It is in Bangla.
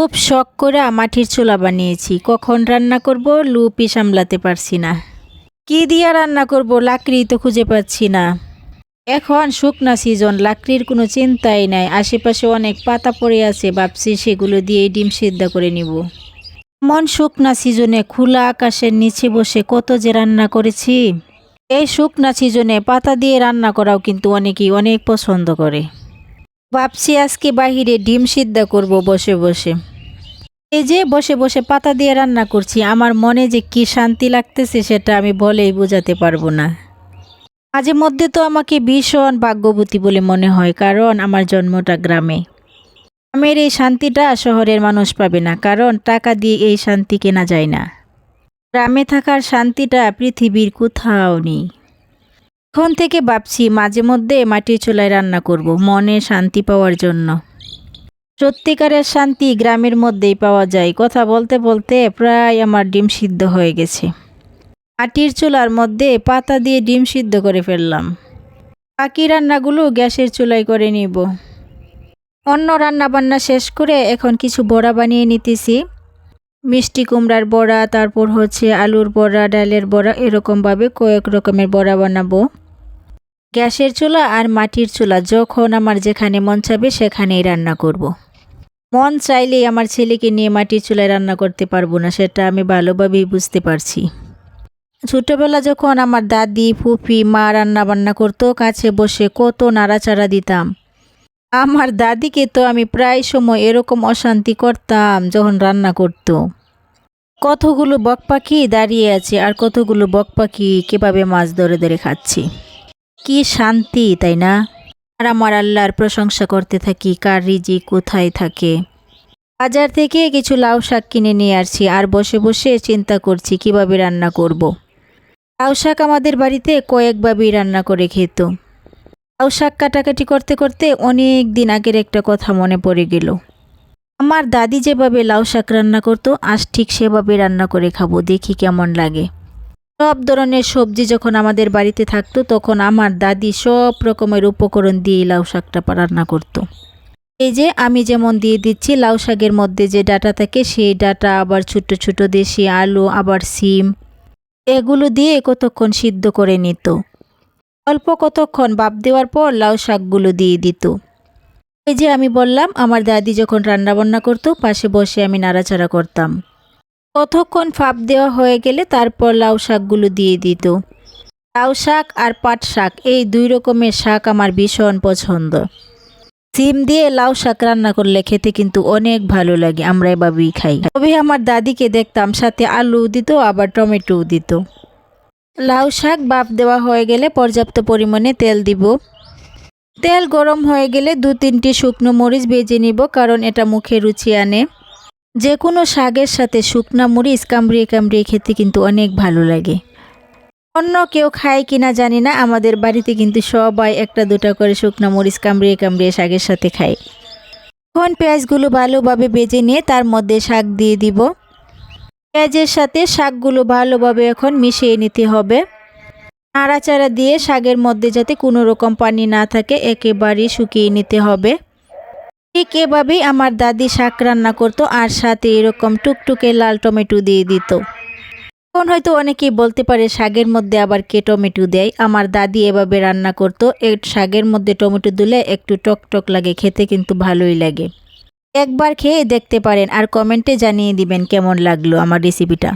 খুব শখ করে মাটির চুলা বানিয়েছি। কখন রান্না করব লুপি সামলাতে পারছি না। কি দিয়ে রান্না করব লাকড়ি তো খুঁজে পাচ্ছি না। এখন শুকনা সিজন, লাকড়ির কোনো চিন্তাই নাই। আশেপাশে অনেক পাতা পড়ে আছে, ভাবছি সেগুলো দিয়ে ডিম সিদ্ধ করে নিব। মন শুকনা সিজনে খোলা আকাশের নিচে বসে কত যে রান্না করেছি। এই শুকনা সিজনে পাতা দিয়ে রান্না করাও কিন্তু অনেকেই অনেক পছন্দ করে। ভাবছি আজকে বাহিরে ডিম সিদ্ধ করব বসে বসে। এই যে বসে বসে পাতা দিয়ে রান্না করছি, আমার মনে যে কি শান্তি লাগতেছে সেটা আমি বলেই বোঝাতে পারব না। মাঝে মধ্যে তো আমাকে ভীষণ ভাগ্যবতী বলে মনে হয়, কারণ আমার জন্মটা গ্রামে। গ্রামের এই শান্তিটা শহরের মানুষ পাবে না, কারণ টাকা দিয়ে এই শান্তি কেনা যায় না। গ্রামে থাকার শান্তিটা পৃথিবীর কোথাও নেই। এখন থেকে ভাবছি মাঝে মধ্যে মাটির চুলায় রান্না করব, মনে শান্তি পাওয়ার জন্য। সত্যিকারের শান্তি গ্রামের মধ্যেই পাওয়া যায়। কথা বলতে বলতে প্রায় আমার ডিম সিদ্ধ হয়ে গেছে। মাটির চুলার মধ্যে পাতা দিয়ে ডিম সিদ্ধ করে ফেললাম। বাকি রান্নাগুলো গ্যাসের চুলায় করে নিব। অন্য রান্না বান্না শেষ করে এখন কিছু বড়া বানিয়ে নিতেছি। মিষ্টি কুমড়ার বড়া, তারপর হচ্ছে আলুর বড়া, ডালের বড়া, এরকমভাবে কয়েক রকমের বড়া বানাবো। গ্যাসের চুলা আর মাটির চুলা যখন আমার যেখানে মন চাবে সেখানেই রান্না করব। মন চাইলেই আমার ছেলেকে নিয়ে মাটির চুলায় রান্না করতে পারব না, সেটা আমি ভালোভাবেই বুঝতে পারছি। ছোটোবেলা যখন আমার দাদি, ফুফি, মা রান্না বান্না করতো, কাছে বসে কত নাড়াচাড়া দিতাম। আমার দাদিকে তো আমি প্রায় সময় এরকম অশান্তি করতাম যখন রান্না করতো। কতগুলো বক পাখি দাঁড়িয়ে আছে আর কতগুলো বক পাখি কীভাবে মাছ ধরে ধরে খাচ্ছি? কি শান্তি, তাই না? আর আমার আল্লাহর প্রশংসা করতে থাকি, কার রিজি কোথায় থাকে? বাজার থেকে কিছু লাউ শাক কিনে নিয়ে আসছি আর বসে বসে চিন্তা করছি, কীভাবে রান্না করব। লাউ শাক আমাদের বাড়িতে কয়েকভাবেই রান্না করে খেত। লাউ শাক কাটাকাটি করতে করতে অনেক দিন আগের একটা কথা মনে পড়ে গেল। আমার দাদি যেভাবে লাউ শাক রান্না করতো, আজ ঠিক সেভাবে রান্না করে খাব, দেখি কেমন লাগে। সব ধরনের সবজি যখন আমাদের বাড়িতে থাকতো, তখন আমার দাদি সব রকমের উপকরণ দিয়ে লাউ শাকটা রান্না করতো। এই যে আমি যেমন দিয়ে দিচ্ছি, লাউ শাকের মধ্যে যে ডাটা থাকে, সেই ডাটা আবার ছোট ছোট দেশি আলু, আবার সিম, এগুলো দিয়ে কতক্ষণ সিদ্ধ করে নিত। অল্প কতক্ষণ বাপ দেওয়ার পর লাউ শাকগুলো দিয়ে দিত। এই যে আমি বললাম, আমার দাদি যখন রান্নাবান্না করতো, পাশে বসে আমি নাড়াচাড়া করতাম। কতক্ষণ ফাপ দেওয়া হয়ে গেলে তারপর লাউ শাকগুলো দিয়ে দিত। লাউ শাক আর পাট শাক, এই দুই রকমের শাক আমার ভীষণ পছন্দ। সিম দিয়ে লাউ শাক রান্না করলে খেতে কিন্তু অনেক ভালো লাগে আমরা এভাবেই খাই। তবে আমার দাদিকে দেখতাম সাথে আলু দিত, আবার টমেটোও দিত। লাউ শাক বাপ দেওয়া হয়ে গেলে পর্যাপ্ত পরিমাণে তেল দিব। তেল গরম হয়ে গেলে দু তিনটি শুকনো মরিচ ভেজে নিব, কারণ এটা মুখে রুচি আনে। যে কোনো শাকের সাথে শুকনা মরিচ কামড়িয়ে কামড়িয়ে খেতে কিন্তু অনেক ভালো লাগে। অন্য কেউ খায় কিনা জানি না, আমাদের বাড়িতে কিন্তু সবাই একটা দুটা করে শুকনা মরিচ কামড়িয়ে কামড়িয়ে শাকের সাথে খায়। এখন পেঁয়াজগুলো ভালোভাবে বেজে নিয়ে তার মধ্যে শাক দিয়ে দিব। পেঁয়াজের সাথে শাকগুলো ভালোভাবে এখন মিশিয়ে নিতে হবে। নাড়াচাড়া দিয়ে শাকের মধ্যে যাতে কোনো রকম পানি না থাকে, একেবারেই শুকিয়ে নিতে হবে। ঠিক এভাবেই আমার দাদি শাক রান্না করতো আর সাথে এরকম টুকটুকে লাল টমেটো দিয়ে দিত। এখন হয়তো অনেকেই বলতে পারে শাকের মধ্যে আবার কে টমেটো দেয়। আমার দাদি এভাবে রান্না করতো এই শাকের মধ্যে টমেটো দিলে একটু টক টক লাগে, খেতে কিন্তু ভালোই লাগে। একবার খেয়ে দেখতে পারেন আর কমেন্টে জানিয়ে দিবেন কেমন লাগল আমার রেসিপিটা